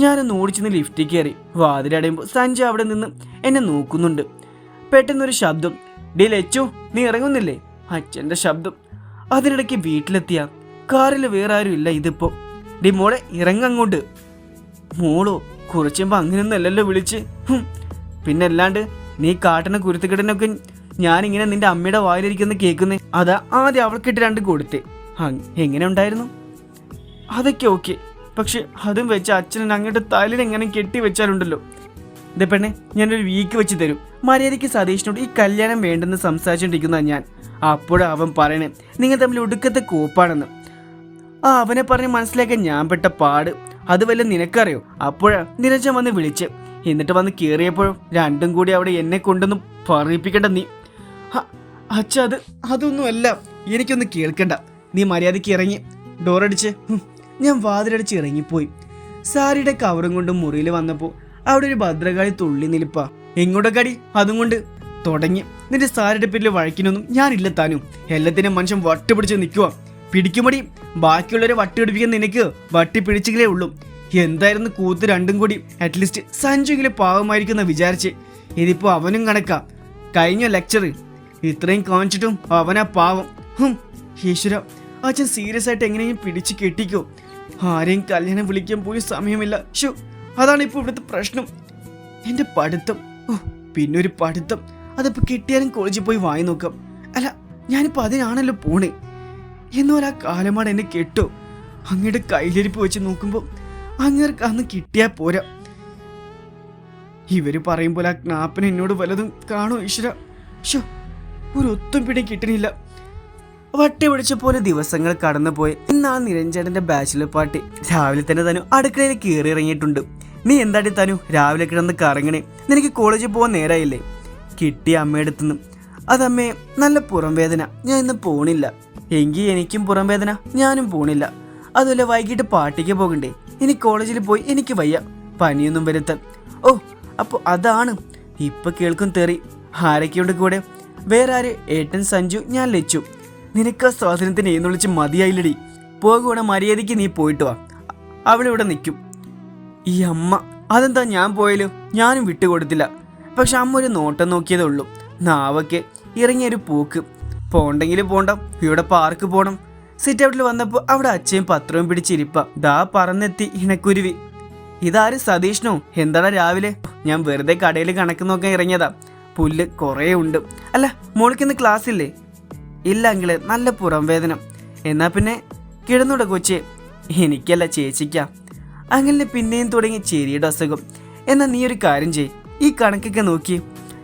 ഞാനൊന്ന് ഓടിച്ചെന്ന് ലിഫ്റ്റിൽ കയറി. വാതിലടയുമ്പോൾ സഞ്ജു അവിടെ നിന്ന് എന്നെ നോക്കുന്നുണ്ട്. പെട്ടെന്നൊരു ശബ്ദം. ഡി ലച്ചു നീ ഇറങ്ങുന്നില്ലേ? അച്ഛന്റെ ശബ്ദം. അതിനിടയ്ക്ക് വീട്ടിലെത്തിയ. കാറിൽ വേറെ ആരും ഇല്ല ഇതിപ്പോ. ഡി മോളെ ഇറങ്ങങ്ങോട്ട് മോളോ കുറച്ചുമ്പോ അങ്ങനെയൊന്നും അല്ലല്ലോ വിളിച്ച്. പിന്നെ അല്ലാണ്ട് നീ കാട്ടിനെ കുരുത്തുകെട്ടിനൊക്കെ ഞാനിങ്ങനെ നിന്റെ അമ്മയുടെ വായിലിരിക്കുന്ന കേൾക്കുന്നേ. അതാ ആദ്യം അവൾക്കിട്ട് രണ്ട് കൊടുത്തേ. എങ്ങനെ ഉണ്ടായിരുന്നു? അതൊക്കെ ഓക്കെ. പക്ഷെ അതും വെച്ച് അച്ഛനെ അങ്ങോട്ട് തലയിൽ എങ്ങനെ കെട്ടി വെച്ചാലുണ്ടല്ലോ. ഇതേ പെണ്ണെ ഞാനൊരു വീക്ക് വെച്ച് തരും. മര്യാദയ്ക്ക് സതീഷിനോട് ഈ കല്യാണം വേണ്ടെന്ന് സംസാരിച്ചുകൊണ്ടിരിക്കുന്ന ഞാൻ. അപ്പോഴും അവൻ പറയണേ നിങ്ങൾ തമ്മിൽ ഒടുക്കത്തെ കോപ്പാണെന്ന്. ആ അവനെ പറഞ്ഞ് മനസ്സിലാക്കാൻ ഞാൻ പെട്ട പാട്. അത് വല്ല നിനക്കറിയോ? അപ്പോഴാ നിരഞ്ജൻ വന്ന് വിളിച്ച് എന്നിട്ട് വന്ന് കയറിയപ്പോഴും രണ്ടും കൂടി അവിടെ എന്നെ കൊണ്ടൊന്ന് പറയിപ്പിക്കണ്ട നീ. അച്ഛ അത് അതൊന്നുമല്ല. എനിക്കൊന്ന് കേൾക്കണ്ട. നീ മര്യാദയ്ക്ക് ഇറങ്ങി ഡോറടിച്ച് ഞാൻ വാതിലടിച്ച് ഇറങ്ങിപ്പോയി. സാരിയുടെ കവറും കൊണ്ട് മുറിയിൽ വന്നപ്പോൾ അവിടെ ഒരു ഭദ്രകാളി തുള്ളി നിൽപ്പ. നിൽപ്പാ എങ്ങോട്ടൊക്കടി അതും കൊണ്ട് തുടങ്ങി. നിന്റെ സാരിയുടെ പേരിൽ വഴക്കിനൊന്നും ഞാനില്ല താനും എല്ലാത്തിനും മനുഷ്യൻ വട്ടുപിടിച്ച് നിൽക്കുക പിടിക്കുമടി. ബാക്കിയുള്ളവരെ വട്ടി പിടിപ്പിക്കാൻ നിനക്ക് വട്ടി പിടിച്ചെങ്കിലേ ഉള്ളൂ. എന്തായിരുന്നു കൂത്ത് രണ്ടും കൂടി. അറ്റ്ലീസ്റ്റ് സഞ്ജുവിലെ പാവമായിരിക്കുന്ന വിചാരിച്ച്. ഇതിപ്പോ അവനും കണക്കാ. കഴിഞ്ഞ ലെക്ചർ ഇത്രയും കാണിച്ചിട്ടും അവനാ പാവം. ഹും ഈശ്വര. അച്ഛൻ സീരിയസ് ആയിട്ട് എങ്ങനെയും പിടിച്ച് കെട്ടിക്കോ. ആരെയും കല്യാണം വിളിക്കാൻ പോയി സമയമില്ല. ഷോ അതാണ് ഇപ്പോൾ ഇവിടുത്തെ പ്രശ്നം. എന്റെ പഠിത്തം. ഓ പിന്നെ ഒരു പഠിത്തം. അതിപ്പോ കിട്ടിയാലും കോളേജിൽ പോയി വായി നോക്കാം. അല്ല ഞാനിപ്പോ അതിനാണല്ലോ പോണേ. എന്നാൽ ആ കാലമാണ് എന്നെ കെട്ടോ. അങ്ങയുടെ കയ്യിലിരിപ്പ് വെച്ച് നോക്കുമ്പോൾ അങ്ങേർക്ക് അന്ന് കിട്ടിയാൽ പോരാ. ഇവർ പറയുമ്പോൾ ആ ക്നാപ്പിന് എന്നോട് വല്ലതും കാണോ ഈശ്വര. ഷോ ഒരു ഒത്തും പിടി കിട്ടണില്ല. വട്ടി പിടിച്ച പോലെ ദിവസങ്ങൾ കടന്നുപോയി. ഇന്നാ നിരഞ്ജനന്റെ ബാച്ചിലർ പാർട്ടി രാവിലെ തന്നെ തനു അടുക്കളയിൽ കയറി ഇറങ്ങിയിട്ടുണ്ട്. നീ എന്താടി തനു രാവിലെ കിടന്ന് കറങ്ങണേ? നിനക്ക് കോളേജിൽ പോകാൻ നേരായില്ലേ? കിട്ടിയ അമ്മയടുത്തുനിന്ന്. അതമ്മേ നല്ല പുറം വേദന ഞാൻ ഇന്ന് പോണില്ല. എങ്കിൽ എനിക്കും പുറം വേദന ഞാനും പോണില്ല. അതുപോലെ വൈകിട്ട് പാർട്ടിക്ക് പോകണ്ടേ? ഇനി കോളേജിൽ പോയി എനിക്ക് വയ്യ. പനിയൊന്നും വരുത്താൻ. ഓ അപ്പോൾ അതാണ്. ഇപ്പൊ കേൾക്കും തെറി. ആരൊക്കെയുണ്ട് കൂടെ? വേറെ ആര്? ഏട്ടൻ സഞ്ജു ഞാൻ ലച്ചു. നിനക്ക് ആ സ്വാതന്ത്ര്യത്തിന് എഴുന്നള്ളിച്ച് മതിയായില്ലടി. പോകുവാണെ മര്യാദയ്ക്ക് നീ പോയിട്ട് വാ. അവളിവിടെ നിൽക്കും. ഈ അമ്മ അതെന്താ ഞാൻ പോയാലോ ഞാനും വിട്ടുകൊടുത്തില്ല. പക്ഷെ അമ്മ ഒരു നോട്ടം നോക്കിയതേ ഉള്ളൂ. നാവൊക്കെ ഇറങ്ങിയൊരു പോക്ക്. പോണ്ടെങ്കിൽ പോണ്ട ഇവിടെ പാർക്ക് പോണം. സിറ്റ് ഔട്ടിൽ വന്നപ്പോൾ അവിടെ അച്ഛയും പത്രവും പിടിച്ചിരിപ്പ. ദാ പറന്നെത്തി ഇണക്കുരുവി. ഇതാര് സതീഷ്ണോ? എന്താടാ രാവിലെ? ഞാൻ വെറുതെ കടയിൽ കണക്ക് നോക്കാൻ ഇറങ്ങിയതാ. പുല്ല് കുറേ ഉണ്ട്. അല്ല മോളിക്കിന്ന് ക്ലാസ് ഇല്ലേ ഇല്ല അങ്കിൾ നല്ല പുറം വേദന. എന്നാൽ പിന്നെ കിടന്നുട കൊച്ചെ എനിക്കല്ല ചേച്ചിക്കാ. അങ്ങനെ പിന്നെയും തുടങ്ങി ചെറിയുടെ അസുഖം. എന്നാൽ നീ ഒരു കാര്യം ചെയ് ഈ കണക്കൊക്കെ നോക്കി.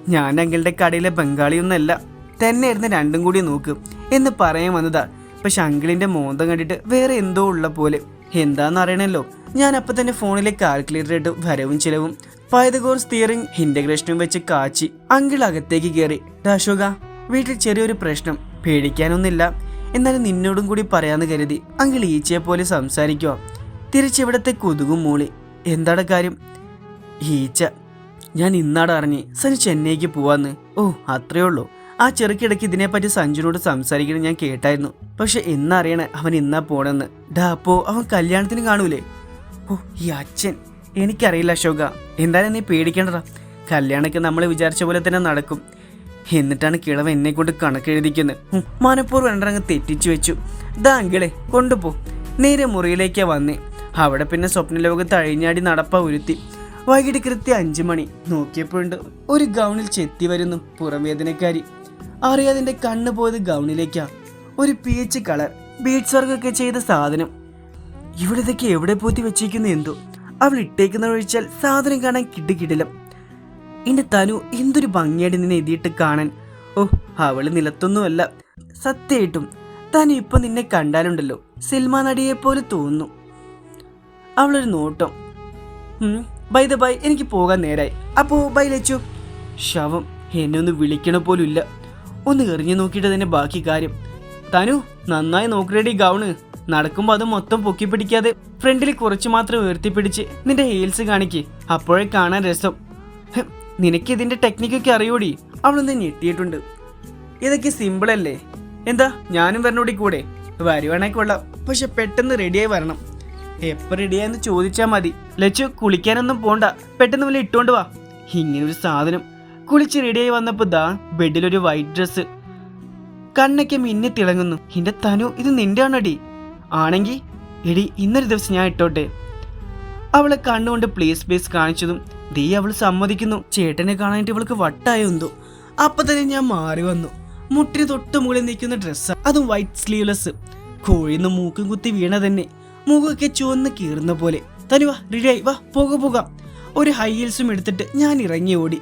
ഞാൻ അങ്കിളുടെ കടയിലെ ബംഗാളിയൊന്നല്ല ഇരുന്ന് രണ്ടും കൂടി നോക്ക് എന്ന് പറയാൻ വന്നതാ. പക്ഷെ അങ്കിളിന്റെ മോന്തം കണ്ടിട്ട് വേറെ എന്തോ ഉള്ള പോലെ. എന്താന്ന് അറിയണല്ലോ? ഞാൻ അപ്പം തന്നെ ഫോണിലെ കാൽക്കുലേറ്റർ ഇട്ട് വരവും ചിലവും പൈതകോർ സ്റ്റിയറിംഗ് ഇന്റഗ്രേഷനും വെച്ച് കാച്ചി അങ്കിൾ അകത്തേക്ക് കയറി അശോക വീട്ടിൽ ചെറിയൊരു പ്രശ്നം. പേടിക്കാനൊന്നില്ല എന്നാലും നിന്നോടും കൂടി പറയാന്ന് കരുതി അങ്കിൾ ഈച്ചയെ പോലെ സംസാരിക്കുക തിരിച്ചിവിടത്തെ കൊതുകും മൂളി. എന്താണ് കാര്യം? ഈച്ച. ഞാൻ ഇന്നാട് അറിഞ്ഞ് സനി ചെന്നൈക്ക് പോവാന്ന്. ഓ അത്രയേ ഉള്ളൂ. ആ ചെറുക്കിടയ്ക്ക് ഇതിനെപ്പറ്റി സഞ്ജുനോട് സംസാരിക്കണം ഞാൻ കേട്ടായിരുന്നു. പക്ഷെ എന്നറിയണേ അവൻ ഇന്നാ പോണെന്ന്. ഡാ അപ്പോ അവൻ കല്യാണത്തിന് കാണൂലേ? ഓ ഈ അച്ഛൻ. എനിക്കറിയില്ല അശോക. എന്തായാലും നീ പേടിക്കണ്ടടാ. കല്യാണമൊക്കെ നമ്മൾ വിചാരിച്ച പോലെ തന്നെ നടക്കും. എന്നിട്ടാണ് കിളവ എന്നെ കൊണ്ട് കണക്കെഴുതിക്കുന്നത്. മനഃപൂർവം രണ്ടരങ്ങ് തെറ്റിച്ചു വെച്ചു. ദാ അങ്കിളെ കൊണ്ടുപോ. നേരെ മുറിയിലേക്കാ വന്നേ. അവിടെ പിന്നെ സ്വപ്നലോകത്ത് അഴിഞ്ഞാടി നടപ്പ ഉരുത്തി. വൈകിട്ട് കൃത്യം അഞ്ചു മണി. നോക്കിയപ്പോഴുണ്ട് ഒരു ഗൗണിൽ ചെത്തി വരുന്നു പുറംവേദനക്കാരി. അറിയാതിന്റെ കണ്ണ് പോയത് ഗൗണിലേക്കാ. ഒരു പീച്ച് കളർ ബീച്ച് വർക്കൊക്കെ ചെയ്ത സാധനം. ഇവിടെ ഇതൊക്കെ എവിടെ പോത്തി വെച്ചേക്കുന്നു എന്തോ. അവൾ ഇട്ടേക്കുന്ന ഒഴിച്ചാൽ സാധനം കാണാൻ കിടുകിടിലം. എന്റെ തനു എന്തൊരു ഭംഗിയായിട്ട് നിന്നെ എഴുതിയിട്ട് കാണാൻ. ഓ അവൾ നിലത്തൊന്നുമല്ല. സത്യമായിട്ടും തനു ഇപ്പൊ നിന്നെ കണ്ടാലുണ്ടല്ലോ. സിനിമ നടിയെ പോലെ തോന്നുന്നു. അവളൊരു നോട്ടം. ബൈ ദ ബൈ എനിക്ക് പോകാൻ നേരായി. അപ്പോ ബൈ ലച്ചു. ശവം എന്നെ ഒന്ന് വിളിക്കണ പോലും ഇല്ല ഒന്ന് എറിഞ്ഞു നോക്കിയിട്ട് തന്നെ ബാക്കി കാര്യം. തനു നന്നായി നോക്കണേടി ഗൗണ്. നടക്കുമ്പോൾ അത് മൊത്തം പൊക്കി പിടിക്കാതെ ഫ്രണ്ടിൽ കുറച്ച് മാത്രം ഉയർത്തിപ്പിടിച്ച് നിന്റെ ഹീൽസ് കാണിക്ക്. അപ്പോഴേ കാണാൻ രസം. നിനക്ക് ഇതിന്റെ ടെക്നിക്കൊക്കെ അറിയൂടി. അവളൊന്ന് ഞെട്ടിയിട്ടുണ്ട്. ഇതൊക്കെ സിമ്പിൾ അല്ലേ? എന്താ ഞാനും വരണോടി കൂടെ? വരുവാണെങ്കിൽ കൊള്ളാം. പക്ഷെ പെട്ടെന്ന് റെഡിയായി വരണം. എപ്പോൾ റെഡിയായെന്ന് ചോദിച്ചാൽ മതി. ലച്ചു കുളിക്കാനൊന്നും പോണ്ട. പെട്ടെന്ന് വല്ല ഇട്ടുകൊണ്ട് വാ. ഇങ്ങനൊരു സാധനം. കുളിച്ച് റെഡിയായി വന്നപ്പോൾ ദാ ബെഡിലൊരു വൈറ്റ് ഡ്രസ്സ് കണ്ണൊക്കെ മിന്നി തിളങ്ങുന്നു. എന്റെ തനു ഇത് നിന്റെ ആണോടി ആണെങ്കി എടി ഇന്നൊരു ദിവസം ഞാൻ ഇട്ടോട്ടെ. അവളെ കണ്ണുകൊണ്ട് പ്ലീസ് പ്ലീസ് കാണിച്ചതും ദീ അവൾ സമ്മതിക്കുന്നു. ചേട്ടനെ കാണാനായിട്ട് ഇവൾക്ക് വട്ടായെന്തോ. അപ്പൊ തന്നെ ഞാൻ മാറി വന്നു. മുട്ടിന് തൊട്ട് മുകളിൽ നിൽക്കുന്ന ഡ്രസ്സ് അതും വൈറ്റ് സ്ലീവ്ലെസ് കോഴിന്ന് മൂക്കും കുത്തി വീണ തന്നെ. മുഖമൊക്കെ ചുവന്ന് കീറുന്ന പോലെ. തനു വാ റെഡിയായി വാ പോക പോകാം. ഒരു ഹൈ ഹീൽസും എടുത്തിട്ട് ഞാൻ ഇറങ്ങി ഓടി.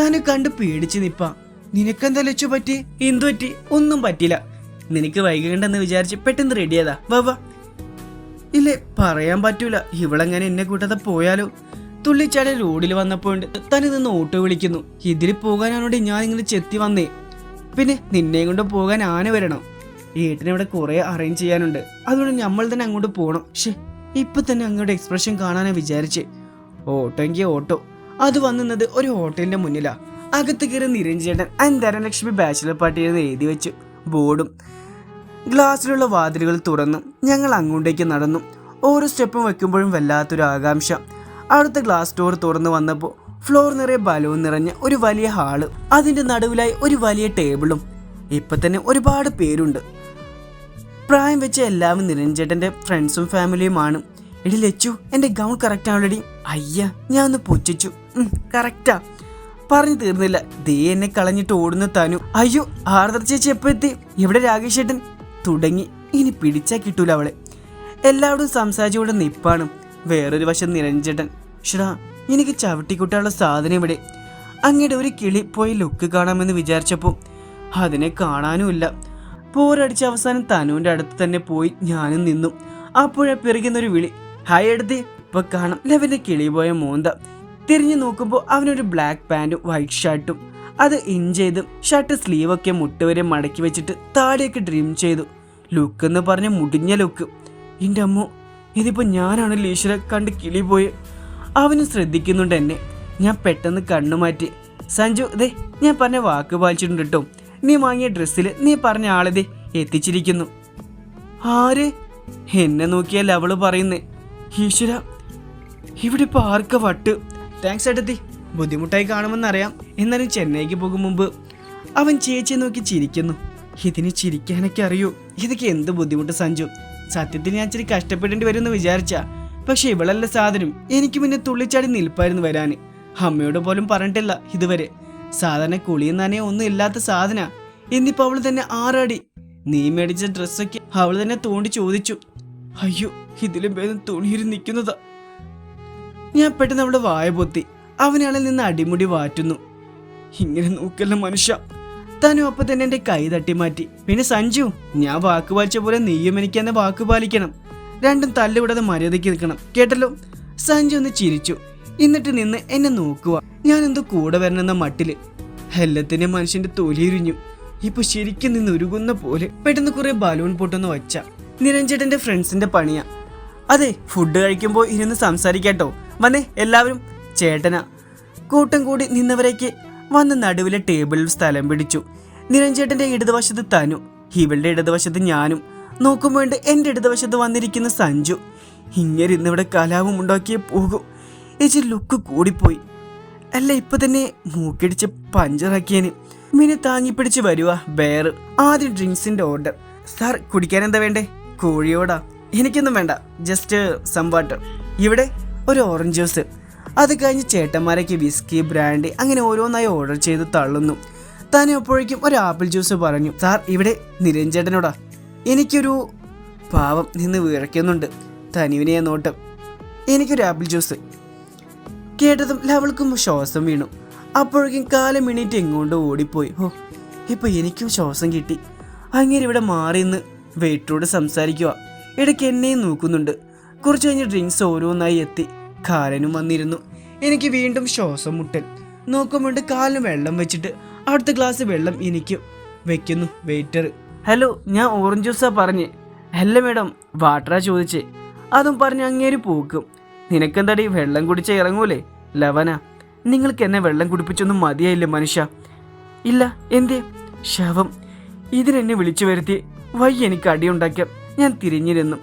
തനു കണ്ട് പേടിച്ച് നിപ്പാ. നിനക്കെന്താ ലച്ചു പറ്റി? എന്തു പറ്റി? ഒന്നും പറ്റില്ല. നിനക്ക് വൈകണ്ടെന്ന് വിചാരിച്ച് പെട്ടെന്ന് റെഡിയാതാ വാ വാ. ഇല്ലേ പറയാൻ പറ്റൂല. ഇവളെങ്ങനെ എന്നെ കൂട്ടാതെ പോയാലോ? തുള്ളിച്ചാടി റോഡിൽ വന്നപ്പോൾ തന്നെ നിന്ന് ഓട്ടോ വിളിക്കുന്നു. ഇതിൽ പോകാനാണോടെ ഞാൻ ഇങ്ങനെ ചെത്തി വന്നേ? പിന്നെ നിന്നെയും കൊണ്ട് പോകാൻ ആന വരണം. ഏട്ടനവിടെ കുറെ അറേഞ്ച് ചെയ്യാനുണ്ട്. അതുകൊണ്ട് നമ്മൾ തന്നെ അങ്ങോട്ട് പോകണം ഷേ ഇപ്പൊ തന്നെ അങ്ങോട്ട് എക്സ്പ്രഷൻ കാണാനാ വിചാരിച്ച്. ഓട്ടോ എങ്കിൽ ഓട്ടോ. അത് വന്നത് ഒരു ഹോട്ടലിന്റെ മുന്നിലാ. അകത്ത് കയറി നിരഞ്ജേട്ടൻ ആൻഡ് ധനലക്ഷ്മി ബാച്ചിലർ പാർട്ടി എന്ന് എഴുതി വെച്ചു. ബോർഡും ഗ്ലാസ്സിലുള്ള വാതിലുകൾ തുറന്നു. ഞങ്ങൾ അങ്ങോട്ടേക്ക് നടന്നു. ഓരോ സ്റ്റെപ്പും വെക്കുമ്പോഴും വല്ലാത്തൊരു ആകാംക്ഷ. അവിടുത്തെ ഗ്ലാസ് ഡോർ തുറന്നു വന്നപ്പോൾ ഫ്ലോർ നിറയെ ബലൂൺ നിറഞ്ഞ ഒരു വലിയ ഹാൾ അതിന്റെ നടുവിലായി ഒരു വലിയ ടേബിളും ഇപ്പൊ തന്നെ ഒരുപാട് പേരുണ്ട്. പ്രായം വെച്ച എല്ലാവരും നിരഞ്ജേട്ടന്റെ ഫ്രണ്ട്സും ഫാമിലിയുമാണ് ഇടി ലച്ചു എന്റെ ഗൗൺ കറക്റ്റ് ആണോടി? അയ്യ ഞാൻ ഒന്ന് പൊച്ചിച്ചു കറക്റ്റാ പറഞ്ഞു തീർന്നില്ല. ദേ എന്നെ കളഞ്ഞിട്ട് ഓടുന്ന താനു. അയ്യോ ആർദ്ര ചേച്ചി എപ്പോ എത്തി? ഇവിടെ രാകേഷ് ഏട്ടൻ തുടങ്ങി. ഇനി പിടിച്ചാ കിട്ടൂല അവളെ. എല്ലാവരും സംസാരിച്ചുകൊണ്ട് നിപ്പാണ്. വേറൊരു വശം നിരഞ്ജേട്ടൻ. ഷടാ എനിക്ക് ചവിട്ടിക്കുട്ടാനുള്ള സാധനം ഇവിടെ. അങ്ങയുടെ ഒരു കിളി പോയി ലുക്ക് കാണാമെന്ന് വിചാരിച്ചപ്പോൾ അതിനെ കാണാനുമില്ല പോരടിച്ച അവസാനം തനുവിന്റെ അടുത്ത് തന്നെ പോയി ഞാനും നിന്നു. അപ്പോഴെ പിറകുന്നൊരു വിളി ഹായ് എടുത്തി ഇപ്പൊ കാണാം. ലവന്റെ കിളി പോയ മോന്ത തിരിഞ്ഞു നോക്കുമ്പോൾ അവനൊരു ബ്ലാക്ക് പാന്റും വൈറ്റ് ഷർട്ടും അത് ഇൻ ചെയ്ത് ഷർട്ട് സ്ലീവൊക്കെ മുട്ടുവരെ മടക്കി വെച്ചിട്ട് താടിയൊക്കെ ഡ്രീം ചെയ്തു. ലുക്ക് എന്ന് പറഞ്ഞ മുടിഞ്ഞ ലുക്ക് എന്റെ അമ്മോ ഇതിപ്പോ ഞാനാണ് ലീശ്വര കണ്ട് കിളി പോയി? അവനും ശ്രദ്ധിക്കുന്നുണ്ട് എന്നെ. ഞാൻ പെട്ടെന്ന് കണ്ണു മാറ്റി. സഞ്ജു ദേ ഞാൻ പറഞ്ഞ വാക്ക് പാലിച്ചിട്ടുണ്ട് കേട്ടോ. നീ വാങ്ങിയ ഡ്രസ്സിൽ നീ പറഞ്ഞ ആളിതേ എത്തിച്ചിരിക്കുന്നു. ആര്? എന്നെ നോക്കിയാൽ അവൾ പറയുന്നേ. ഈശ്വര ഇവിടെ ഇപ്പൊ ആർക്ക വട്ട്? താങ്ക്സ് ഏട്ടത്തി ബുദ്ധിമുട്ടായി കാണുമെന്നറിയാം. എന്നാലും ചെന്നൈക്ക് പോകും മുമ്പ് അവൻ ചേച്ചിയെ നോക്കി ചിരിക്കുന്നു. ഇതിന് ചിരിക്കാനൊക്കെ അറിയൂ. ഇതൊക്കെ എന്ത് ബുദ്ധിമുട്ട് സഞ്ജു? സത്യത്തിൽ ഞാൻ ഇച്ചിരി കഷ്ടപ്പെടേണ്ടി വരുമെന്ന് വിചാരിച്ച. പക്ഷെ ഇവളല്ല സാധനം. എനിക്ക് പിന്നെ തുള്ളിച്ചാടി നിൽപ്പായിരുന്നു വരാന്. അമ്മയോട് പോലും പറഞ്ഞിട്ടില്ല ഇതുവരെ. സാധാരണ കുളിയും നനയും ഒന്നും ഇല്ലാത്ത സാധന. എന്നിപ്പോ അവൾ തന്നെ ആറാടി. നീ മേടിച്ച ഡ്രസ്സൊക്കെ അവൾ തന്നെ തോണ്ടി ചോദിച്ചു. അയ്യോ ഇതിലും ഭേദം തുണിയിൽ നിൽക്കുന്നതാ. ഞാൻ പെട്ടെന്ന് അവളുടെ വായ പൊത്തി. അവനാളിൽ നിന്ന് അടിമുടി വാറ്റുന്നു. ഇങ്ങനെ നോക്കല്ല മനുഷ്യ. താനും അപ്പൊ തന്നെ എന്റെ കൈ തട്ടി മാറ്റി പിന്നെ സഞ്ജു ഞാൻ വാക്ക് പാലിച്ച പോലെ നീയും എനിക്ക് എന്നെ വാക്ക് പാലിക്കണം. രണ്ടും തല്ലുവിടാതെ മര്യാദയ്ക്ക് നിൽക്കണം. കേട്ടല്ലോ? സഞ്ജു ഒന്ന് ചിരിച്ചു. എന്നിട്ട് നിന്ന് എന്നെ നോക്കുക. ഞാൻ എന്തോ കൂടെ വരണമെന്ന മട്ടിൽ. എല്ലാത്തിനും മനുഷ്യന്റെ തൊലിയിരിഞ്ഞു ഇപ്പൊ ശരിക്കും നിന്ന് ഉരുകുന്ന പോലെ പെട്ടെന്ന് കുറെ ബലൂൺ പൊട്ടൊന്ന് വച്ച നിരഞ്ജേട്ടന്റെ ഫ്രണ്ട്സിന്റെ പണിയാ. അതെ ഫുഡ് കഴിക്കുമ്പോൾ ഇരുന്ന് സംസാരിക്കാട്ടോ. വന്നേ എല്ലാവരും. ചേട്ടനാ. കൂട്ടം കൂടി നിന്നവരേക്ക് വന്ന് നടുവിലെ ടേബിളിൽ സ്ഥലം പിടിച്ചു. നിരഞ്ജേട്ടന്റെ ഇടതുവശത്ത് തനു. ഇവളുടെ ഇടതുവശത്ത് ഞാനും. നോക്കുമ്പോണ്ട് എന്റെ ഇടതുവശത്ത് വന്നിരിക്കുന്ന സഞ്ജു. ഇങ്ങനെ ഇന്നിവിടെ കലാപം ഉണ്ടാക്കിയേ പോകും. ഏച്ചി ലുക്ക് കൂടിപ്പോയി. അല്ല ഇപ്പൊ തന്നെ മൂക്കിടിച്ച് പഞ്ചറാക്കിയന്. പിന്നെ താങ്ങിപ്പിടിച്ച് വരുവാ ബെയർ ആദ്യം ഡ്രിങ്ക്സിന്റെ ഓർഡർ. സാർ കുടിക്കാൻ എന്താ വേണ്ടേ? കോഴിയോടാ. എനിക്കൊന്നും വേണ്ട ജസ്റ്റ് സം വാട്ടർ. ഇവിടെ ഒരു ഓറഞ്ച് ജ്യൂസ്. അത് കഴിഞ്ഞ് ചേട്ടന്മാരൊക്കെ വിസ്കി ബ്രാൻഡി അങ്ങനെ ഓരോന്നായി ഓർഡർ ചെയ്ത് തള്ളുന്നു. താൻ അപ്പോഴേക്കും ഒരു ആപ്പിൾ ജ്യൂസ് പറഞ്ഞു. സാർ ഇവിടെ നിരഞ്ജേട്ടനോടാ. എനിക്കൊരു പാവം നിന്ന് വിറയ്ക്കുന്നുണ്ട് തനുവിനെ നോട്ടം എനിക്കൊരു ആപ്പിൾ ജ്യൂസ്. കേട്ടതും ലവൾക്കും ശ്വാസം വീണു. അപ്പോഴേക്കും കാലം മിനിറ്റ് എങ്ങോട്ട് ഓടിപ്പോയി. ഓ ഇപ്പൊ എനിക്കും ശ്വാസം കിട്ടി. അങ്ങനെ ഇവിടെ മാറി നിന്ന് വെയിറ്ററോട് സംസാരിക്കുക ഇടയ്ക്ക് എന്നെയും നോക്കുന്നുണ്ട്. കുറച്ച് കഴിഞ്ഞ് ഡ്രിങ്ക്സ് ഓരോന്നായി എത്തി. കാലനും വന്നിരുന്നു. എനിക്ക് വീണ്ടും ശ്വാസം മുട്ടൽ. നോക്കുമ്പോണ്ട് കാലിന് വെള്ളം വെച്ചിട്ട് അടുത്ത ഗ്ലാസ് വെള്ളം എനിക്ക് വെക്കുന്നു വെയിറ്റർ ഹലോ ഞാൻ ഓറഞ്ച് ജ്യൂസാ പറഞ്ഞ്. അല്ല മേഡം വാട്ടറാ ചോദിച്ചേ. അതും പറഞ്ഞ് അങ്ങേര് പോക്കും നിനക്കെന്താടി വെള്ളം കുടിച്ച ഇറങ്ങൂലേ? ലവന നിങ്ങൾക്ക് എന്നെ വെള്ളം കുടിപ്പിച്ചൊന്നും മതിയായില്ലേ മനുഷ്യ? ഇല്ല എന്തേ? ശവം. ഇതിനെന്നെ വിളിച്ചു വരുത്തി വൈ എനിക്ക് അടിയുണ്ടാക്കിയ. ഞാൻ തിരിഞ്ഞിരുന്നു.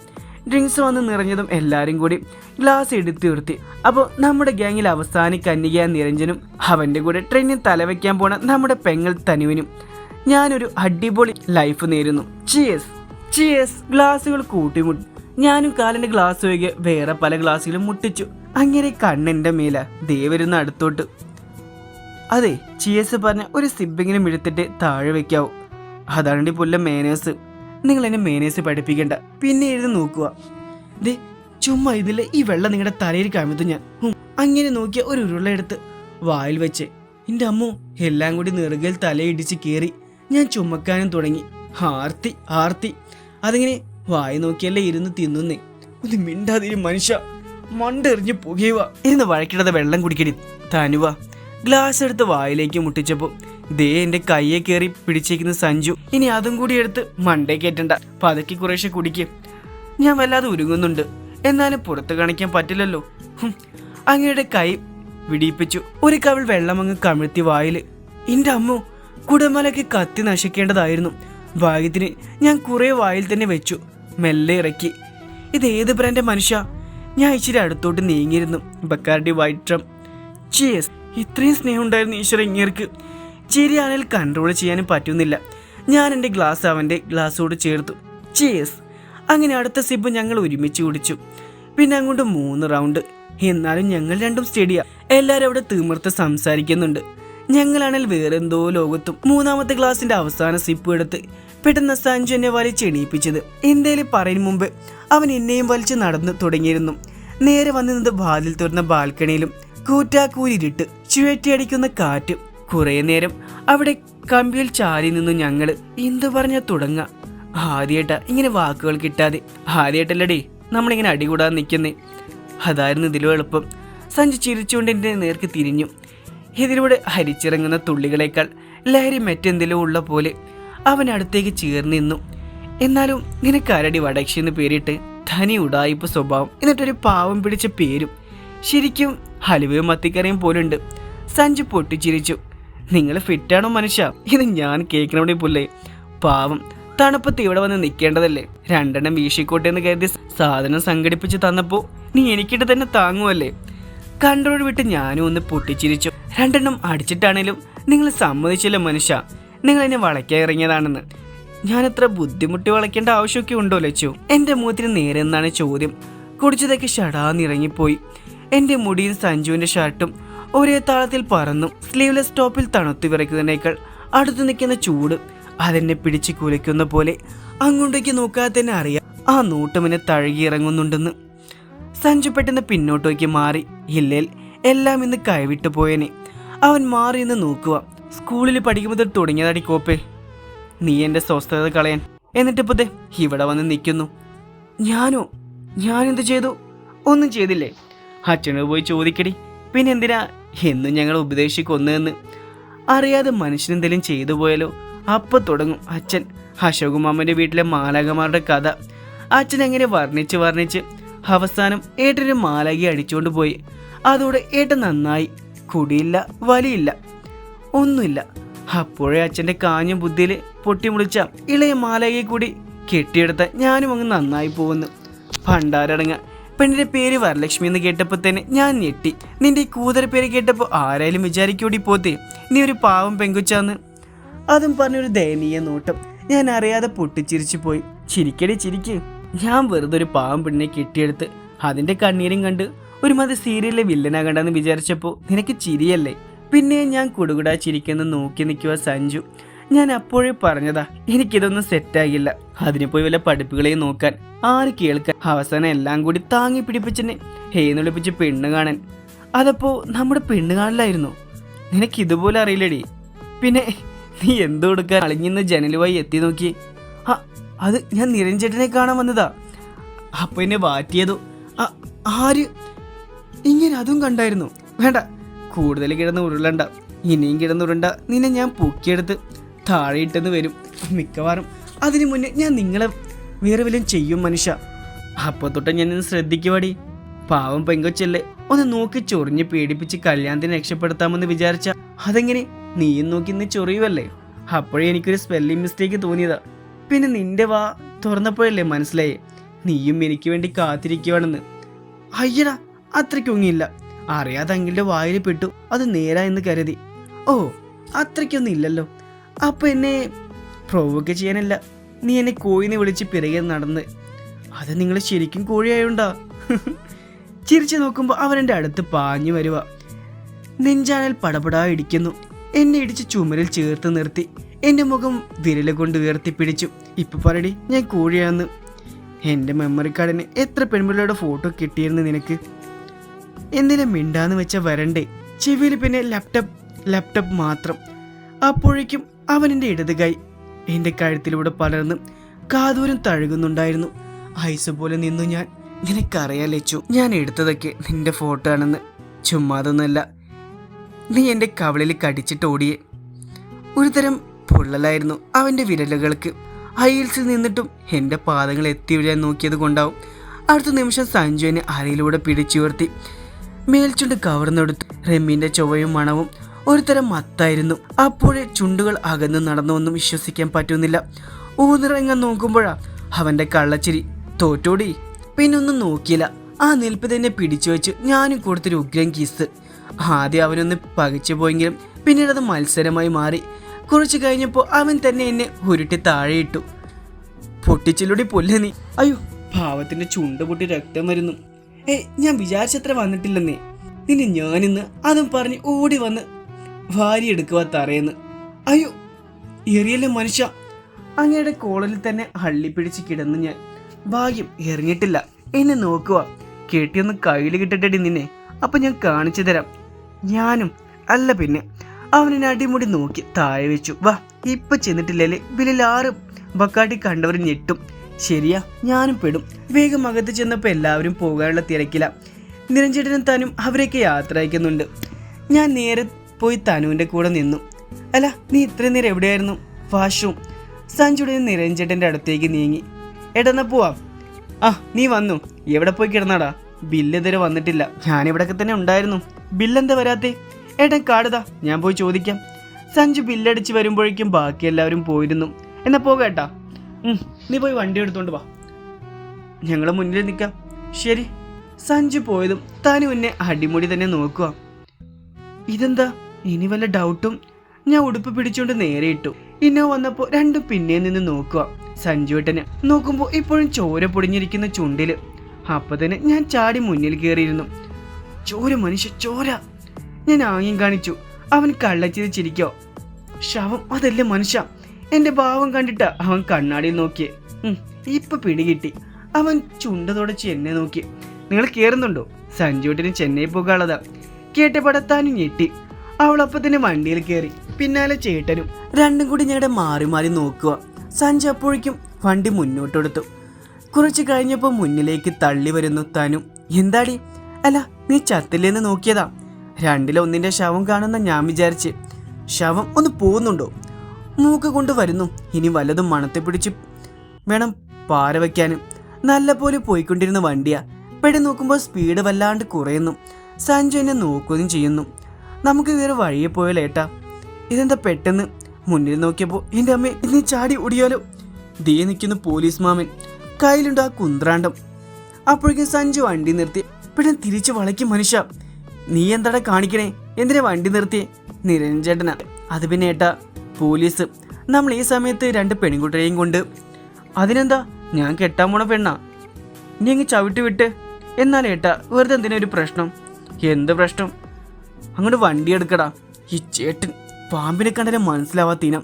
ഡ്രിങ്ക്സ് വന്ന് നിറഞ്ഞതും എല്ലാവരും കൂടി ഗ്ലാസ് എടുത്തു നിർത്തി അപ്പോൾ നമ്മുടെ ഗ്യാങ്ങിൽ അവസാന കന്യക നിരഞ്ജനും അവന്റെ കൂടെ ട്രെയിനിൽ തലവെക്കാൻ പോണ നമ്മുടെ പെങ്ങൾ തനുവിനും ഞാനൊരു അടിപൊളി ലൈഫ് നേരുന്നു. ചിയേഴ്സ് ചിയേഴ്സ് ഗ്ലാസ്സുകൾ കൂട്ടിമുട്ടി. ഞാനും കാലിന്റെ ഗ്ലാസ് ഒഴികെ വേറെ പല ഗ്ലാസ്സുകളും മുട്ടിച്ചു. അങ്ങനെ കണ്ണിന്റെ മേല ദേ വരുന്ന അടുത്തോട്ട്. അതെ ചിയേഴ്സ് പറഞ്ഞ ഒരു സിബിങ്ങിനും എടുത്തിട്ട് താഴെ വെക്കാവൂ. അതാണ് പുല്ല മേനേഴ്സ് നിങ്ങൾ എന്നെ മേനേഴ്സ് പഠിപ്പിക്കണ്ട. പിന്നെ എഴുതി നോക്കുക. ദേ ചുമ്മാ ഇതിലെ ഈ വെള്ളം നിങ്ങളുടെ തലയിൽ കമിത്തു ഞാൻ. അങ്ങനെ നോക്കിയ ഒരു ഉരുളയെടുത്ത് വായിൽ വെച്ച്. എന്റെ അമ്മോ എല്ലാം കൂടി നെറുകയിൽ തലയിടിച്ച് കയറി ഞാൻ ചുമക്കാനും തുടങ്ങി. ആർത്തി ആർത്തി. അതിങ്ങനെ വായി നോക്കിയല്ലേ ഇരുന്ന് തിന്നുന്നേ. ഒന്ന് മിണ്ടാതിരി മനുഷ്യ. മണ്ടെറിഞ്ഞ് പുകയുക. ഇരുന്ന് വഴക്കിടാതെ വെള്ളം കുടിക്കടി. തനുവ ഗ്ലാസ് എടുത്ത് വായിലേക്ക് മുട്ടിച്ചപ്പോൾ ദേ എന്റെ കയ്യെ കയറി പിടിച്ചേക്കുന്ന സഞ്ജു. ഇനി അതും കൂടി എടുത്ത് മണ്ടേ കയറ്റണ്ട പതുക്കി കുറേശ്ശെ കുടിക്ക്. ഞാൻ വല്ലാതെ ഉരുങ്ങുന്നുണ്ട്. എന്നാലും പുറത്ത് കാണിക്കാൻ പറ്റില്ലല്ലോ. അങ്ങയുടെ കൈ വിടിയിപ്പിച്ചു. ഒരു കവിൾ വെള്ളമങ്ങ് കമിഴ്ത്തി വായിൽ എന്റെ അമ്മോ കുടമലൊക്കെ കത്തി നശിക്കേണ്ടതായിരുന്നു. ഭാഗ്യത്തിന് ഞാൻ കുറെ വായിൽ തന്നെ വെച്ചു. മെല്ലെ ഇറക്കി. ഇത് ഏത് ബ്രാൻഡ് മനുഷ്യ? ഞാൻ ഇച്ചിരി അടുത്തോട്ട് നീങ്ങിയിരുന്നു. ബക്കാർഡി വൈറ്റ് ഡ്രം. ചിയേഴ്സ് ഇത്രയും സ്നേഹം ഉണ്ടായിരുന്നു ഈശ്വര ഇങ്ങേർക്ക്. ചിരിയാണെങ്കിൽ കൺട്രോൾ ചെയ്യാനും പറ്റുന്നില്ല. ഞാൻ എന്റെ ഗ്ലാസ് അവന്റെ ഗ്ലാസ്സോട് ചേർത്തു. ചിയേഴ്സ് അങ്ങനെ അടുത്ത സിബ് ഞങ്ങൾ ഒരുമിച്ച് കുടിച്ചു. പിന്നെ അങ്ങോട്ട് മൂന്ന് റൗണ്ട് എന്നാലും ഞങ്ങൾ രണ്ടും സ്റ്റഡിയാ എല്ലാവരും അവിടെ തീമർത്ത് സംസാരിക്കുന്നുണ്ട്. ഞങ്ങളാണെങ്കിൽ വേറെന്തോ ലോകത്തും മൂന്നാമത്തെ ക്ലാസ്സിന്റെ അവസാന സിപ്പ് എടുത്ത് പെട്ടെന്ന് സഞ്ജു എന്നെ വലിച്ച് എണീപ്പിച്ചത്. എന്തേലും പറയും മുമ്പ് അവൻ എന്നെയും വലിച്ചു നടന്നു തുടങ്ങിയിരുന്നു. നേരെ വന്നു നിന്ന് വാതിൽ തുറന്ന ബാൽക്കണിയിലും കൂറ്റാക്കൂരിട്ട് ചുഴറ്റിയടിക്കുന്ന കാറ്റ്. കുറെ നേരം അവിടെ കമ്പിയിൽ ചാരി നിന്നു ഞങ്ങൾ എന്തു പറഞ്ഞാ തുടങ്ങ. ആദ്യേട്ട ഇങ്ങനെ വാക്കുകൾ കിട്ടാതെ. ആദ്യേട്ടല്ലടേ നമ്മളിങ്ങനെ അടികൂടാതെ നിൽക്കുന്നേ. അതായിരുന്നു ഇതിലും എളുപ്പം. സഞ്ജു ചിരിച്ചുകൊണ്ട് എന്റെ നേർക്ക് തിരിഞ്ഞു. ഇതിലൂടെ ഹരിച്ചിറങ്ങുന്ന തുള്ളികളേക്കാൾ ലഹരി മറ്റെന്തിലോ ഉള്ള പോലെ അവൻ അടുത്തേക്ക് ചേർന്നിന്നു എന്നാലും നിനക്കാരടി വടക്ഷി എന്ന് പേരിട്ട് ധനി ഉടായിപ്പ് സ്വഭാവം? എന്നിട്ടൊരു പാവം പിടിച്ച പേരും ശരിക്കും ഹലുവയും മത്തിക്കറിയും പോലുണ്ട്. സഞ്ജു പൊട്ടിച്ചിരിച്ചു. നിങ്ങൾ ഫിറ്റാണോ മനുഷ്യ? ഇത് ഞാൻ കേൾക്കണവിടെ പുല്ലേ പാവം തണുപ്പത്ത് ഇവിടെ വന്ന് നിൽക്കേണ്ടതല്ലേ? രണ്ടെണ്ണം വീശിക്കോട്ടെ എന്ന് കരുതി സാധനം സംഘടിപ്പിച്ച് തന്നപ്പോൾ നീ എനിക്കിട്ട് തന്നെ താങ്ങുമല്ലേ കൺട്രോൾ വിട്ട് ഞാനും ഒന്ന് പൊട്ടിച്ചിരിച്ചു. രണ്ടെണ്ണം അടിച്ചിട്ടാണേലും നിങ്ങൾ സമ്മതിച്ചില്ല മനുഷ്യ. നിങ്ങൾ എന്നെ വളയ്ക്കാൻ ഇറങ്ങിയതാണെന്ന്. ഞാൻ എത്ര ബുദ്ധിമുട്ടി വളയ്ക്കേണ്ട ആവശ്യമൊക്കെ ഉണ്ടോ ലച്ചു എന്റെ മുഖത്തിന് നേരെ എന്നാണ് ചോദ്യം. കുടിച്ചതൊക്കെ ഷടാന്നിറങ്ങിപ്പോയി എന്റെ മുടിയും സഞ്ജുവിന്റെ ഷർട്ടും ഒരേ താളത്തിൽ പറന്നു സ്ലീവ്ലെസ് ടോപ്പിൽ തണുത്തു വിറയ്ക്കുന്നതിനേക്കാൾ അടുത്തു നിൽക്കുന്ന ചൂട് അതെന്നെ പിടിച്ച് കുലയ്ക്കുന്ന പോലെ അങ്ങോട്ടേക്ക് നോക്കാതെ തന്നെ അറിയാം ആ നോട്ടമിനെ തഴുകി ഇറങ്ങുന്നുണ്ടെന്ന്. സഞ്ജു പെട്ടെന്ന് പിന്നോട്ടേക്ക് മാറി. ഇല്ലേൽ എല്ലാം ഇന്ന് കൈവിട്ടു പോയേനെ. അവൻ മാറി എന്ന് നോക്കുക. സ്കൂളിൽ പഠിക്കുമ്പോൾ തുടങ്ങിയതാടി കോപ്പേ. നീ എന്റെ സ്വസ്ഥത കളയാൻ. എന്നിട്ടിപ്പോ ദേ ഇവിടെ വന്ന് നിൽക്കുന്നു. ഞാനോ? ഞാൻ എന്ത് ചെയ്തു? ഒന്നും ചെയ്തില്ലേ? അച്ഛനോട് പോയി ചോദിക്കടി. പിന്നെ എന്തിനാ എന്നും ഞങ്ങൾ ഉപദേശിക്കൊന്നതെന്ന്? അറിയാതെ മനുഷ്യനെന്തെങ്കിലും ചെയ്തു പോയാലോ? അപ്പൊ തുടങ്ങും അച്ഛൻ. അശോക് മാമന്റെ വീട്ടിലെ മാലാകമാരുടെ കഥ. അച്ഛൻ എങ്ങനെ വർണിച്ച് വർണിച്ച് അവസാനം ഏട്ടൊരു മാലാകി അടിച്ചുകൊണ്ട് പോയി. അതോടെ ഏട്ട നന്നായി. കുടിയില്ല വലിയില്ല ഒന്നുമില്ല. അപ്പോഴേ അച്ഛന്റെ കാഞ്ഞ ബുദ്ധിയിൽ പൊട്ടിമുളിച്ച ഇളയ മാലയെ കൂടി കെട്ടിയെടുത്ത ഞാനും അങ്ങ് നന്നായി പോകുന്നു. ഭണ്ടാരടങ്ങ പെണ്ണിന്റെ പേര് വരലക്ഷ്മി എന്ന് കേട്ടപ്പോൾ തന്നെ ഞാൻ ഞെട്ടി. നിന്റെ ഈ കൂതര പേര് കേട്ടപ്പോൾ ആരായാലും വിചാരിക്കൂടി പോത്തേ. നീ ഒരു പാവം പെങ്കുച്ചാന്ന്. അതും പറഞ്ഞൊരു ദയനീയ നോട്ടം. ഞാൻ അറിയാതെ പൊട്ടിച്ചിരിച്ചു പോയി. ചിരിക്കടി ചിരിക്ക്. ഞാൻ വെറുതെ ഒരു പാവം പെണ്ണിനെ കെട്ടിയെടുത്ത് അതിന്റെ കണ്ണീരും കണ്ട് ഒരുമാതിരി സീരിയലിലെ വില്ലനാകണ്ടെന്ന് വിചാരിച്ചപ്പോൾ നിനക്ക് ചിരിയല്ലേ? പിന്നെ ഞാൻ കുടുകുടാ ചിരിക്കുന്ന നോക്കി നിൽക്കുക സഞ്ജു. ഞാൻ അപ്പോഴേ പറഞ്ഞതാ എനിക്കിതൊന്നും സെറ്റാകില്ല അതിന് പോയി വല്ല പഠിപ്പുകളെയും നോക്കാൻ. ആര് കേൾക്കാൻ? അവസാനം എല്ലാം കൂടി താങ്ങി പിടിപ്പിച്ചെന്നെ. ഹേന്നൊളിപ്പിച്ച് പെണ്ണ് കാണാൻ. അതപ്പോ നമ്മുടെ പെണ്ണ് കാണലായിരുന്നു. നിനക്ക് ഇതുപോലെ അറിയില്ലടി. പിന്നെ നീ എന്തു കൊടുക്കാൻ അളിഞ്ഞിന്ന് ജനലുമായി എത്തി നോക്കി. ആ അത് ഞാൻ നിരഞ്ജേട്ടനെ കാണാൻ വന്നതാ. അപ്പൊ എന്നെ വാറ്റിയതോ? ആര്? ഇങ്ങനെ അതും കണ്ടായിരുന്നു. വേണ്ട കൂടുതൽ കിടന്ന് ഉരുളണ്ട. ഇനിയും കിടന്ന് ഉരുണ്ട നിന്നെ ഞാൻ പൊക്കിയെടുത്ത് താഴെയിട്ടെന്ന് വരും. മിക്കവാറും അതിനു മുന്നേ ഞാൻ നിങ്ങളെ വേറെ വല്ലതും ചെയ്യും മനുഷ്യ. അപ്പൊ തൊട്ട് ഞാൻ ഇന്ന് ശ്രദ്ധിക്കുവാടി. പാവം പെങ്കൊച്ചല്ലേ ഒന്ന് നോക്കി ചൊറിഞ്ഞ് പേടിപ്പിച്ച് കല്യാണത്തിന് രക്ഷപ്പെടുത്താമെന്ന് വിചാരിച്ച അതെങ്ങനെ നീയും നോക്കി ഇന്ന് ചൊറിയുവല്ലേ? അപ്പോഴേ എനിക്കൊരു സ്പെല്ലിംഗ് മിസ്റ്റേക്ക് തോന്നിയതാ. പിന്നെ നിന്റെ വാ തുറന്നപ്പോഴല്ലേ മനസ്സിലായി നീയും എനിക്ക് വേണ്ടി കാത്തിരിക്കുവാണെന്ന്. അയ്യടാ അത്രയ്ക്കൊന്നുമില്ല അറിയാതെ അങ്കിളുടെ വായിൽ പെട്ടു. അത് നേരാ എന്ന് കരുതി. ഓ അത്രയ്ക്കൊന്നും ഇല്ലല്ലോ. അപ്പൊ എന്നെ പ്രൊവോക്ക് ചെയ്യാനല്ല. നീ എന്നെ കോഴിനെ വിളിച്ച് പിറകെ നടന്ന്. അത് നിങ്ങൾ ശരിക്കും കോഴിയായോണ്ടാ? ചിരിച്ചു നോക്കുമ്പോൾ അവരെന്റെ അടുത്ത് പാഞ്ഞു വരുക നെഞ്ചാനൽ പടപടാ ഇടിക്കുന്നു. എന്നെ ഇടിച്ച് ചുമരിൽ ചേർത്ത് നിർത്തി. എന്റെ മുഖം വിരൽ കൊണ്ട് ഉയർത്തിപ്പിടിച്ചു ഇപ്പൊ പറയടി ഞാൻ കോഴിയാന്ന്. എന്റെ മെമ്മറി കാർഡിന് എത്ര പെൺപിള്ളയുടെ ഫോട്ടോ കിട്ടിയിരുന്നു നിനക്ക്? എന്തിനാ മിണ്ടാന്ന് വെച്ച വരണ്ടേ? ചെവിയിൽ പിന്നെ ലാപ്ടോപ്പ് ലാപ്ടോപ്പ് മാത്രം. അപ്പോഴേക്കും അവൻ എന്റെ ഇടത് കൈ എന്റെ കഴുത്തിലൂടെ പലർന്ന് കാതൂരം തഴുകുന്നുണ്ടായിരുന്നു. ഐസ് പോലെ നിന്നു ഞാൻ. നിനക്കറിയാൻ ലച്ചു ഞാൻ എടുത്തതൊക്കെ നിന്റെ ഫോട്ടോ ആണെന്ന്. ചുമ്മാതൊന്നല്ല നീ എന്റെ കവളിൽ കടിച്ചിട്ട് ഓടിയേ. ഒരുതരം പൊള്ളലായിരുന്നു അവന്റെ വിരലുകൾക്ക്. ഹൈൽസിൽ നിന്നിട്ടും എന്റെ പാദങ്ങൾ എത്തി വീഴാൻ നോക്കിയത് കൊണ്ടാവും. അടുത്ത നിമിഷം സഞ്ജുവിനെ അരയിലൂടെ പിടിച്ചുയർത്തി. മേൽച്ചുണ്ട് കവർന്നെടുത്തു. റെമ്മിന്റെ ചൊവ്വയും മണവും ഒരുതരം മത്തായിരുന്നു. അപ്പോഴേ ചുണ്ടുകൾ അകന്നു നടന്നുവെന്നും വിശ്വസിക്കാൻ പറ്റുന്നില്ല. ഊന്നിറങ്ങാൻ നോക്കുമ്പോഴാ അവന്റെ കള്ളച്ചിരി. തോറ്റോടി? പിന്നൊന്നും നോക്കിയില്ല. ആ നിൽപ്പ് തന്നെ പിടിച്ചു വെച്ച് ഞാനും കൊടുത്തൊരു ഉഗ്രം കീസ് ആദ്യം അവനൊന്ന് പകച്ചു പോയെങ്കിലും പിന്നീട് അത് മത്സരമായി മാറി. കുറച്ച് കഴിഞ്ഞപ്പോൾ അവൻ തന്നെ എന്നെ ഉരുട്ടി താഴെയിട്ടു. പൊട്ടിച്ചിലൂടെ പൊല്ല നീ. അയ്യോ ഭാവത്തിന്റെ ചുണ്ട് പൊട്ടി രക്തം വരുന്നു. ഏ ഞാൻ വിചാരിച്ചത്ര വന്നിട്ടില്ലെന്നേ. നിന്നെ ഞാനിന്ന് അതും പറഞ്ഞ് ഓടി വന്ന് വാരിയെടുക്കുക തറയെന്ന് അയ്യോ എറിയല്ലേ മനുഷ്യ? അങ്ങയുടെ കോളലിൽ തന്നെ ഹള്ളി ഹള്ളിപ്പിടിച്ച് കിടന്ന് ഞാൻ ഭാഗ്യം എറിഞ്ഞിട്ടില്ല. എന്നെ നോക്കുക കെട്ടിയൊന്ന് കയ്യിൽ കിട്ടിട്ടടി നിന്നെ. അപ്പൊ ഞാൻ കാണിച്ചു തരാം. ഞാനും അല്ല പിന്നെ. അവനെ അടിമുടി നോക്കി താഴെ വെച്ചു. വാ ഇപ്പൊ ചെന്നിട്ടില്ലേ വിലാറും ബക്കാട്ടി കണ്ടവർ ഞെട്ടും. ശരിയാ ഞാനും പെടും. വേഗം അകത്ത് ചെന്നപ്പോൾ എല്ലാവരും പോകാനുള്ള തിരക്കില. നിരഞ്ജേട്ടനും താനും അവരെയൊക്കെ യാത്ര അയക്കുന്നുണ്ട് ഞാൻ നേരെ പോയി തനുവിന്റെ കൂടെ നിന്നു. അല്ല നീ ഇത്രയും നേരം എവിടെയായിരുന്നു? വാഷും സഞ്ജുടെ നിരഞ്ജേട്ടന്റെ അടുത്തേക്ക് നീങ്ങി. എടന്നാ പോവാം. ആ നീ വന്നു. എവിടെ പോയി കിടന്നാടാ? ബില്ല് ഇതുവരെ വന്നിട്ടില്ല. ഞാനിവിടൊക്കെ തന്നെ ഉണ്ടായിരുന്നു. ബില്ലെന്താ വരാത്തേ? ഏട്ടൻ കാടുതാ ഞാൻ പോയി ചോദിക്കാം. സഞ്ജു ബില്ലടിച്ച് വരുമ്പോഴേക്കും ബാക്കി എല്ലാവരും പോയിരുന്നു. എന്നാ പോകേട്ടാ നീ പോയി വണ്ടി എടുത്തോണ്ട് വാ. ഞങ്ങൾ മുന്നിൽ നിൽക്കാം ശരി. സഞ്ജു പോയതും താനും ഉന്നെ അടിമുടി തന്നെ നോക്കുക ഇതെന്താ? ഇനി വല്ല ഡൗട്ടും? ഞാൻ ഉടുപ്പ് പിടിച്ചുകൊണ്ട് നേരെ ഇട്ടു. ഇന്നോ വന്നപ്പോ രണ്ടും പിന്നെ നിന്ന് നോക്കുക സഞ്ജുവേട്ടന് നോക്കുമ്പോ ഇപ്പോഴും ചോര പൊടിഞ്ഞിരിക്കുന്ന ചുണ്ടിൽ. അപ്പൊ തന്നെ ഞാൻ ചാടി മുന്നിൽ കയറിയിരുന്നു ചോര മനുഷ്യ ചോര. ഞാൻ ആംഗ്യം കാണിച്ചു. അവൻ കള്ളച്ചിരിച്ചിരിക്കോ ശവം അതല്ലേ മനുഷ്യ. എന്റെ ഭാവം കണ്ടിട്ട് അവൻ കണ്ണാടിയിൽ നോക്കി. ഇപ്പൊ പിടികിട്ടി അവൻ ചുണ്ട തുടച്ച് എന്നെ നോക്കി. നിങ്ങൾ കേറുന്നുണ്ടോ? സഞ്ജുട്ടിന് ചെന്നൈ പോകാനുള്ളതാ. കേട്ടപ്പടത്താനും ഞെട്ടി. അവളപ്പം തന്നെ വണ്ടിയിൽ കയറി പിന്നാലെ ചേട്ടനും രണ്ടും കൂടി ഞങ്ങളുടെ മാറി മാറി നോക്കുക. സഞ്ജു അപ്പോഴേക്കും വണ്ടി മുന്നോട്ട് മുന്നോട്ടെടുത്തു കുറച്ച് കഴിഞ്ഞപ്പോൾ മുന്നിലേക്ക് തള്ളി വരുന്നു താനും. എന്താടി? അല്ല നീ ചത്തില്ലെന്ന് നോക്കിയതാ. രണ്ടിലൊന്നിന്റെ ശവം കാണുന്ന ഞാൻ വിചാരിച്ച്. ശവം ഒന്ന് പോകുന്നുണ്ടോ? മൂക്ക് കൊണ്ട് വരുന്നു ഇനി വല്ലതും മണത്തെ പിടിച്ച് വേണം പാര വയ്ക്കാനും നല്ല പോലെ പോയിക്കൊണ്ടിരുന്ന വണ്ടിയാ. പെടി നോക്കുമ്പോൾ സ്പീഡ് വല്ലാണ്ട് കുറയുന്നു. സഞ്ജു എന്നെ നോക്കുകയും ചെയ്യുന്നു. നമുക്ക് വേറെ വഴിയെ പോയാലോ ഏട്ടാ? ഇതെന്താ പെട്ടെന്ന്? മുന്നിൽ നോക്കിയപ്പോൾ എന്റെ അമ്മ ഇനി ചാടി ഓടിയാലോ? ദേ നിൽക്കുന്നു പോലീസ് മാമൻ. കയ്യിലുണ്ട് ആ കുന്ത്രാണ്ടം. അപ്പോഴേക്കും സഞ്ജു വണ്ടി നിർത്തി. പെട്ടെന്ന് തിരിച്ചു വളയ്ക്കും മനുഷ്യ. നീ എന്താടാ കാണിക്കണേ? എന്തിനാ വണ്ടി നിർത്തിയേ? നിരഞ്ജേട്ടനാ അത് പിന്നെ ഏട്ടാ പോലീസ്. നമ്മൾ ഈ സമയത്ത് രണ്ട് പെൺകുട്ടിയെയും കൊണ്ട്. അതിനെന്താ? ഞാൻ കെട്ടാൻ പോണ പെണ്ണാ. നീ അങ്ങ് ചവിട്ടി വിട്ട്. എന്നാൽ ഏട്ടാ വെറുതെ എന്തിനാ ഒരു പ്രശ്നം? എന്ത് പ്രശ്നം? അങ്ങോട്ട് വണ്ടി എടുക്കടാ. ഈ ചേട്ടൻ പാമ്പിനെ കണ്ടാലും മനസ്സിലാവാത്ത ഇനം